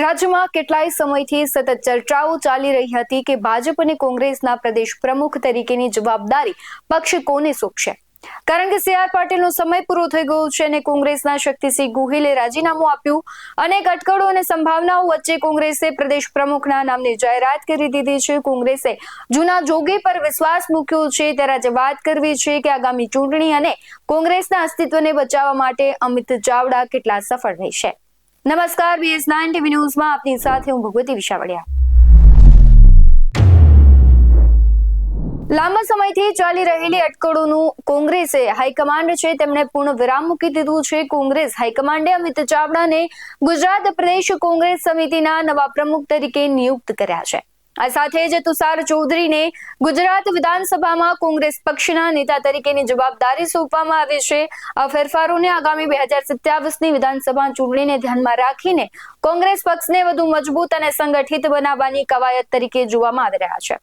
રાજ્યમાં કેટલાય સમયથી સતત ચર્ચાઓ ચાલી રહી હતી કે ભાજપ અને કોંગ્રેસના પ્રદેશ પ્રમુખ તરીકેની જવાબદારી પક્ષ કોને સોંપશે? કારણ કે સી આર પાટીલનો સમય પૂરો થઈ ગયો છે અને કોંગ્રેસના શક્તિસિંહ ગોહિલે રાજીનામું આપ્યું. અનેક અટકળો અને સંભાવનાઓ વચ્ચે કોંગ્રેસે પ્રદેશ પ્રમુખના નામની જાહેરાત કરી દીધી છે. કોંગ્રેસે જૂના જોગી પર વિશ્વાસ મૂક્યો છે. ત્યારે આજે વાત કરવી છે કે આગામી ચૂંટણી અને કોંગ્રેસના અસ્તિત્વને બચાવવા માટે અમિત ચાવડા કેટલા સફળ રહેશે? નમસ્કાર બીએસ નાઇન ટીવી ન્યૂઝમાં આપની સાથે હું ભગવતી વિશાવડિયા. લાંબા સમયથી ચાલી રહેલી અટકળોનું કોંગ્રેસે હાઈકમાન્ડ છે, તેમણે પૂર્ણ વિરામ મૂકી દીધું છે. કોંગ્રેસ હાઈકમાન્ડે અમિત ચાવડાને ગુજરાત પ્રદેશ કોંગ્રેસ સમિતિના નવા પ્રમુખ તરીકે નિયુક્ત કર્યા છે. આ સાથે જ તુષાર ચૌધરીને ગુજરાત વિધાનસભામાં કોંગ્રેસ પક્ષના નેતા તરીકેની જવાબદારી સોંપવામાં આવી છે. આ ફેરફારોને આગામી બે હજાર સત્યાવીસની વિધાનસભા ચૂંટણીને ધ્યાનમાં રાખીને કોંગ્રેસ પક્ષને વધુ મજબૂત અને સંગઠિત બનાવવાની કવાયત તરીકે જોવામાં આવી રહ્યા છે.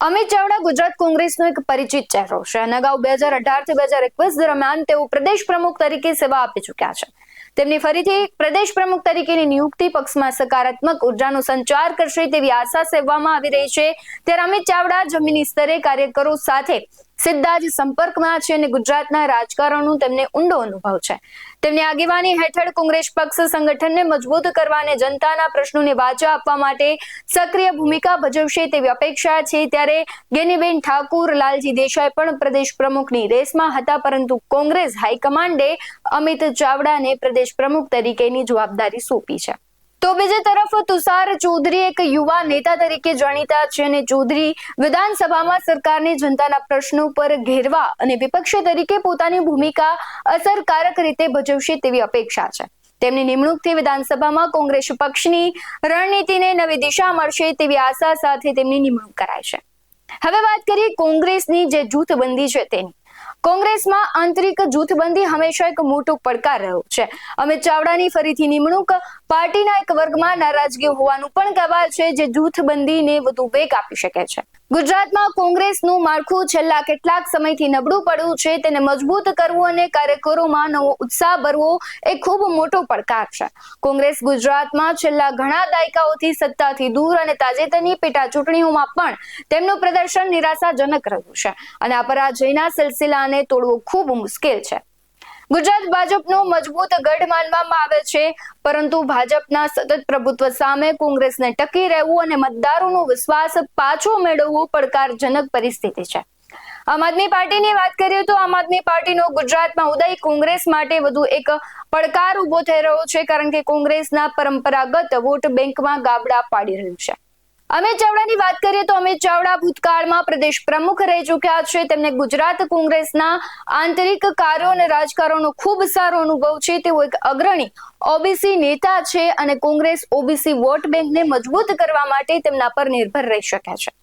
અમિત ચાવડા ગુજરાત કોંગ્રેસનો એક પરિચિત ચહેરો છે અને અગાઉ બે હજાર અઢારથી બે હજાર એકવીસ દરમિયાન તેઓ પ્રદેશ પ્રમુખ તરીકે સેવા આપી ચુક્યા છે. તેમની ફરીથી પ્રદેશ પ્રમુખ તરીકેની નિયુક્તિ પક્ષમાં સકારાત્મક ઉર્જાનો સંચાર કરશે તેવી આશા સેવવામાં આવી રહી છે. ત્યારે અમિત ચાવડા જમીની સ્તરે કાર્યકરો સાથે સીધા જ સંપર્કમાં છે અને ગુજરાતના રાજકારણનું તેમને ઊંડો અનુભવ છે. તેમની આગેવાની હેઠળ કોંગ્રેસ પક્ષ સંગઠનને મજબૂત કરવા અને જનતાના પ્રશ્નોને વાચા આપવા માટે સક્રિય ભૂમિકા ભજવશે તેવી અપેક્ષા છે. ત્યારે ગેનીબેન ઠાકુર, લાલજી દેસાઈ પણ પ્રદેશ પ્રમુખની રેસમાં હતા, પરંતુ કોંગ્રેસ હાઈકમાન્ડે અમિત ચાવડાને પ્રદેશ પ્રમુખ તરીકેની જવાબદારી સોંપી છે. તો બીજી તરફ તુષાર ચૌધરી એક યુવા નેતા તરીકે જાણીતા છે અને ચૌધરી વિધાનસભામાં સરકારની જનતાના પ્રશ્નો પર ઘેરવા અને વિપક્ષ તરીકે પોતાની ભૂમિકા અસરકારક રીતે ભજવશે તેવી અપેક્ષા છે. તેમની નિમણૂકથી વિધાનસભામાં કોંગ્રેસ પક્ષની રણનીતિને નવી દિશા મળશે તેવી આશા સાથે તેમની નિમણૂક કરાય છે. હવે વાત કરીએ કોંગ્રેસની જે જૂથબંધી છે તેની. કોંગ્રેસમાં આંતરિક જૂથબંધી હંમેશા એક મોટો પડકાર રહ્યો છે. અમિત ચાવડાની ફરીથી નિમણૂક, પાર્ટીના એક વર્ગમાં નારાજગી હોવાનું પણ કહેવાય છે, જે જૂથબંધીને વધુ વેગ આપી શકે છે. ગુજરાતમાં કોંગ્રેસનું માળખું છેલ્લા કેટલાક સમયથી નબળું પડ્યું છે, તેને મજબૂત કરવું અને કાર્યકરોમાં નવો ઉત્સાહ ભરવો એ ખૂબ મોટો પડકાર છે. કોંગ્રેસ ગુજરાતમાં છેલ્લા ઘણા દાયકાઓથી સત્તાથી દૂર અને તાજેતરની પેટા ચૂંટણીઓમાં પણ તેમનું પ્રદર્શન નિરાશાજનક રહ્યું છે. અને આ પરાજયના સિલસિલાને તોડવો ખૂબ મુશ્કેલ છે. ગુજરાત ભાજપનો મજબૂત ગઢ માનવામાં આવે છે, પરંતુ ભાજપના સતત પ્રભુત્વ સામે કોંગ્રેસને ટકી રહેવું અને મતદારોનો વિશ્વાસ પાછો મેળવવો પડકારજનક પરિસ્થિતિ છે. આમ આદમી પાર્ટીની વાત કરીએ તો આમ આદમી પાર્ટીનો ગુજરાતમાં ઉદય કોંગ્રેસ માટે વધુ એક પડકાર ઊભો થઈ રહ્યો છે, કારણ કે કોંગ્રેસના પરંપરાગત વોટ બેંકમાં ગાબડા પાડી રહ્યું છે. અમિત ચાવડાની વાત કરીએ તો અમિત ચાવડા ભૂતકાળમાં પ્રદેશ પ્રમુખ રહી ચૂક્યા છે. તેમને ગુજરાત કોંગ્રેસના આંતરિક કાર્યો અને રાજકારણનો ખૂબ સારો અનુભવ છે. તેઓ એક અગ્રણી ઓબીસી નેતા છે અને કોંગ્રેસ ઓબીસી વોટ બેંકને મજબૂત કરવા માટે તેમના પર નિર્ભર રહી શકે છે.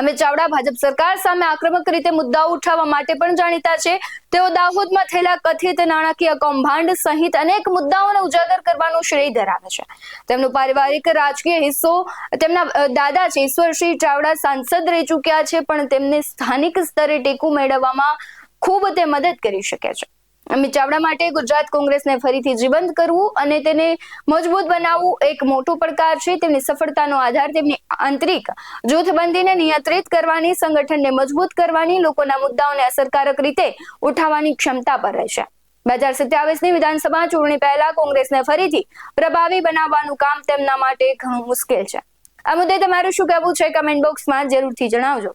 અમિત ચાવડા ભાજપ સરકાર સામે આક્રમક રીતે મુદ્દાઓ ઉઠાવવા માટે પણ જાણીતા છે. તેઓ દાહોદમાં થયેલા કથિત નાણાકીય કૌભાંડ સહિત અનેક મુદ્દાઓને ઉજાગર કરવાનું શ્રેય ધરાવે છે. તેમનો પારિવારિક રાજકીય હિસ્સો, તેમના દાદા છે ઈશ્વરસિંહ ચાવડા સાંસદ રહી ચૂક્યા છે, પણ તેમને સ્થાનિક સ્તરે ટેકું મેળવવામાં ખૂબ તે મદદ કરી શકે છે. અમિત ચાવડા માટે ગુજરાત કોંગ્રેસને ફરીથી જીવંત કરવું અને તેને મજબૂત બનાવવું એક મોટો પડકાર છે. તેમની સફળતાનો આધાર તેમની આંતરિક જૂથબંધીને નિયંત્રિત કરવાની, સંગઠનને મજબૂત કરવાની, લોકોના મુદ્દાઓને અસરકારક રીતે ઉઠાવવાની ક્ષમતા પર રહેશે. બે હજાર સત્યાવીસની વિધાનસભા ચૂંટણી પહેલા કોંગ્રેસને ફરીથી પ્રભાવી બનાવવાનું કામ તેમના માટે ઘણું મુશ્કેલ છે. આ મુદ્દે તમારું શું કહેવું છે? કમેન્ટ બોક્સમાં જરૂરથી જણાવજો.